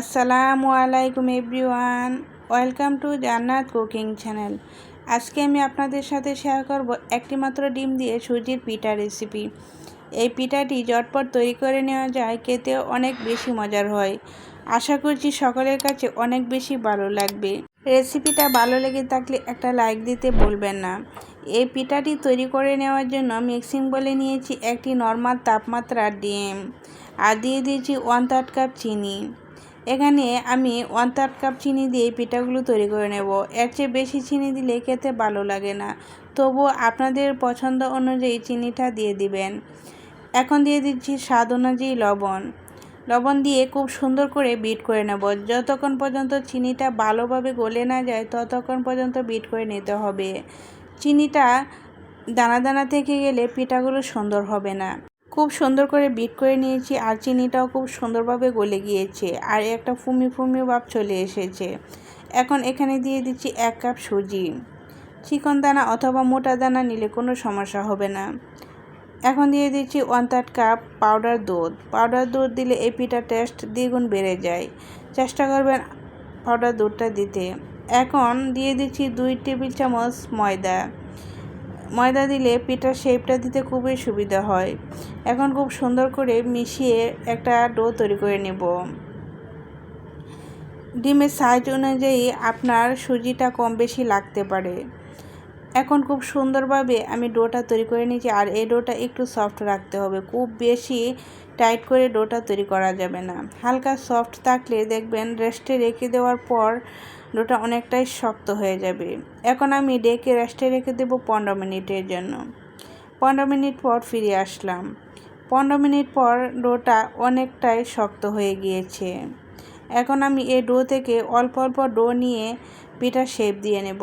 আসসালামু আলাইকুম everyone, welcome to Jannat cooking channel. আজকে আমি আপনাদের সাথে শেয়ার করব একটি মাত্র ডিম দিয়ে সুজির পিঠা রেসিপি এই পিঠাটি ঝটপট তৈরি করে নেওয়া যায়, খেতেও অনেক বেশি মজার হয়। আশা করছি সকলের কাছে অনেক বেশি ভালো লাগবে। রেসিপিটা ভালো লেগে থাকলে একটা লাইক দিতে বলবেন না। এই পিঠাটি তৈরি করে নেওয়ার জন্য মিক্সিং বলে নিয়েছি একটি নর্মাল তাপমাত্রার ডিম। আর দিয়ে দিয়েছি ওয়ান থার্ড কাপ চিনি। এখানে আমি ওয়ান থার্ড কাপ চিনি দিয়ে পিঠাগুলো তৈরি করে নেব। এর চেয়ে বেশি চিনি দিলে খেতে ভালো লাগে না। তবু আপনাদের পছন্দ অনুযায়ী চিনিটা দিয়ে দিবেন। এখন দিয়ে দিচ্ছি স্বাদ অনুযায়ী লবণ। লবণ দিয়ে খুব সুন্দর করে বিট করে নেব। যতক্ষণ পর্যন্ত চিনিটা ভালোভাবে গলে না যায়, ততক্ষণ পর্যন্ত বিট করে নিতে হবে। চিনিটা দানা দানা থেকে গেলে পিঠাগুলো সুন্দর হবে না। খুব সুন্দর করে বিট করে নিয়েছি আর চিনিটাও খুব সুন্দরভাবে গলে গিয়েছে আর একটা ফুমি ফুমি ভাব চলে এসেছে। এখন এখানে দিয়ে দিচ্ছি এক কাপ সুজি। চিকন দানা অথবা মোটা দানা নিলে কোনো সমস্যা হবে না। এখন দিয়ে দিচ্ছি ওয়ান থার্ড কাপ পাউডার দুধ। পাউডার দুধ দিলে এই পিঠা টেস্ট দ্বিগুণ বেড়ে যায়। চেষ্টা করবেন পাউডার দুধটা দিতে। এখন দিয়ে দিচ্ছি দুই টেবিল চামচ ময়দা। ময়দা দিলে পিঠার শেপটা দিতে খুবই সুবিধা হয়। এখন খুব সুন্দর করে মিশিয়ে একটা ডো তৈরি করে নেব। ডিমের সাইজ অনুযায়ী আপনার সুজিটা কম বেশি লাগতে পারে। এখন খুব সুন্দরভাবে আমি ডোটা তৈরি করে নিয়েছি আর এই ডোটা একটু সফট রাখতে হবে। খুব বেশি টাইট করে ডোটা তৈরি করা যাবে না। হালকা সফট থাকলে দেখবেন রেস্টে রেখে দেওয়ার পর ডোটা অনেকটাই শক্ত হয়ে যাবে। এখন আমি ডেকে রেস্টে রেখে দেবো পনেরো মিনিটের জন্য। পনেরো মিনিট পর ফিরে আসলাম। পনেরো মিনিট পর ডোটা অনেকটাই শক্ত হয়ে গিয়েছে। এখন আমি এই ডো থেকে অল্প অল্প ডো নিয়ে পিঠা শেপ দিয়ে নেব।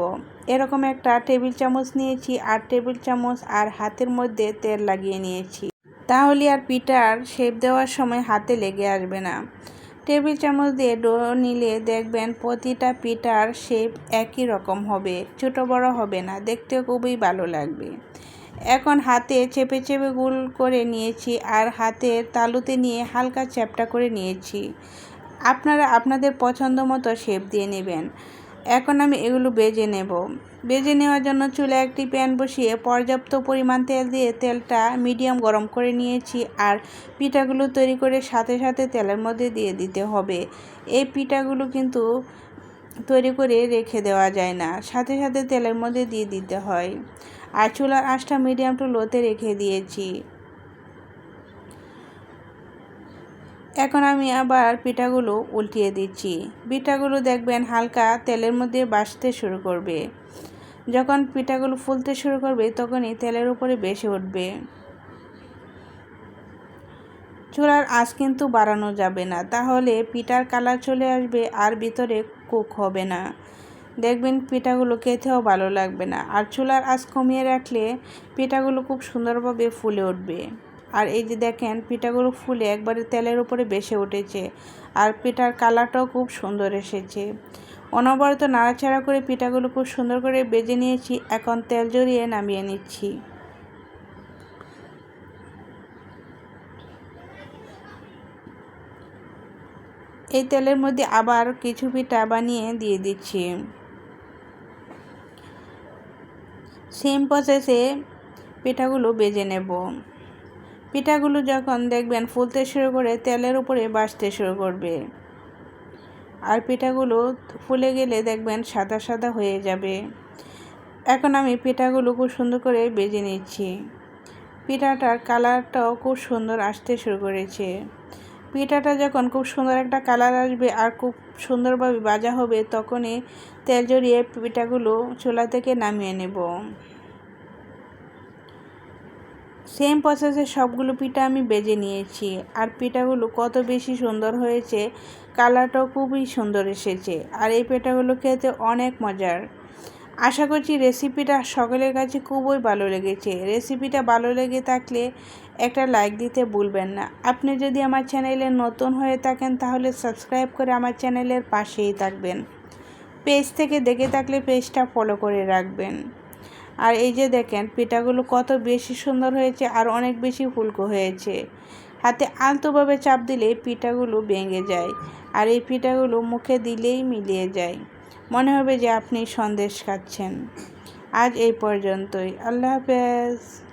এরকম একটা টেবিল চামচ নিয়েছি আর টেবিল চামচ আর হাতের মধ্যে তেল লাগিয়ে নিয়েছি। তাহলে আর পিঠার শেপ দেওয়ার সময় হাতে লেগে আসবে না। টেবিল চামচ দিয়ে ডো নিলে দেখবেন প্রতিটা পিঠার শেপ একই রকম হবে, ছোট বড় হবে না দেখতে খুবই ভালো লাগবে। এখন হাতে চেপে চেপে গুল করে নিয়েছি আর হাতের তালুতে নিয়ে হালকা চ্যাপটা করে নিয়েছি। আপনারা আপনাদের পছন্দ মতো শেপ দিয়ে নেবেন। এখন আমি এগুলো বেজে নেব। বেজে নেওয়ার জন্য চুলে একটি প্যান বসিয়ে পর্যাপ্ত পরিমাণ তেল দিয়ে তেলটা মিডিয়াম গরম করে নিয়েছি আর পিঠাগুলো তৈরি করে সাথে সাথে তেলের মধ্যে দিয়ে দিতে হবে। এই পিঠাগুলো কিন্তু তৈরি করে রেখে দেওয়া যায় না, সাথে সাথে তেলের মধ্যে দিয়ে দিতে হয়। আর চুলার আঁচটা মিডিয়াম টু লোতে রেখে দিয়েছি। এখন আমি আবার পিঠাগুলো উল্টিয়ে দিচ্ছি। পিঠাগুলো দেখবেন হালকা তেলের মধ্যে বাসতে শুরু করবে। যখন পিঠাগুলো ফুলতে শুরু করবে, তখনই তেলের উপরে বেশি উঠবে। চুলার আঁচ কিন্তু বাড়ানো যাবে না, তাহলে পিঠার কালার চলে আসবে আর ভিতরে কুক হবে না। দেখবেন পিঠাগুলো খেতেও ভালো লাগবে না। আর চুলার আঁচ কমিয়ে রাখলে পিঠাগুলো খুব সুন্দরভাবে ফুলে উঠবে। আর এই যে দেখেন, পিঠাগুলো ফুলে একবারে তেলের উপরে বেসে উঠেছে। আর পিঠার কালারটাও খুব সুন্দর এসেছে। অনবরত নাড়াচাড়া করে পিঠাগুলো খুব সুন্দর করে বেজে নিয়েছি। এখন তেল জড়িয়ে নামিয়ে নিচ্ছি। এই তেলের মধ্যে আবার কিছু পিঠা বানিয়ে দিয়ে দিচ্ছি। সেম প্রসেসে পিঠাগুলো বেজে নেব। পিঠাগুলো যখন দেখবেন ফুলতে শুরু করে তেলের উপরে বাসতে শুরু করবে। আর পিঠাগুলো ফুলে গেলে দেখবেন সাদা সাদা হয়ে যাবে। এখন আমি পিঠাগুলো খুব সুন্দর করে বেজে নিচ্ছি। পিঠাটার কালারটাও খুব সুন্দর আসতে শুরু করেছে। পিঠাটা যখন খুব সুন্দর একটা কালার আসবে আর খুব সুন্দরভাবে ভাজা হবে, তখনই তেল জড়িয়ে পিঠাগুলো চুলা থেকে নামিয়ে নেব। সেম প্রসেসে সবগুলো পিঠা আমি বেজে নিয়েছি। আর পিঠাগুলো কত বেশি সুন্দর হয়েছে, কালারটাও খুবই সুন্দর এসেছে। আর এই পিঠাগুলো খেতে অনেক মজার। আশা করছি রেসিপিটা সকলের কাছে খুবই ভালো লেগেছে। রেসিপিটা ভালো লেগে থাকলে একটা লাইক দিতে ভুলবেন না। আপনি যদি আমার চ্যানেলে নতুন হয়ে থাকেন, তাহলে সাবস্ক্রাইব করে আমার চ্যানেলের পাশেই থাকবেন। পেজ থেকে দেখে থাকলে পেজটা ফলো করে রাখবেন। আর এই যে দেখেন, পিঠাগুলো কত বেশি সুন্দর হয়েছে আর অনেক বেশি ফুলকো হয়েছে। হাতে আলতোভাবে চাপ দিলে পিঠাগুলো ভেঙে যায় আর এই পিঠাগুলো মুখে দিলেই মিলিয়ে যায়। মনে হবে যে আপনি সন্দেশ খাচ্ছেন। আজ এই পর্যন্তই। আল্লাহ হাফেজ।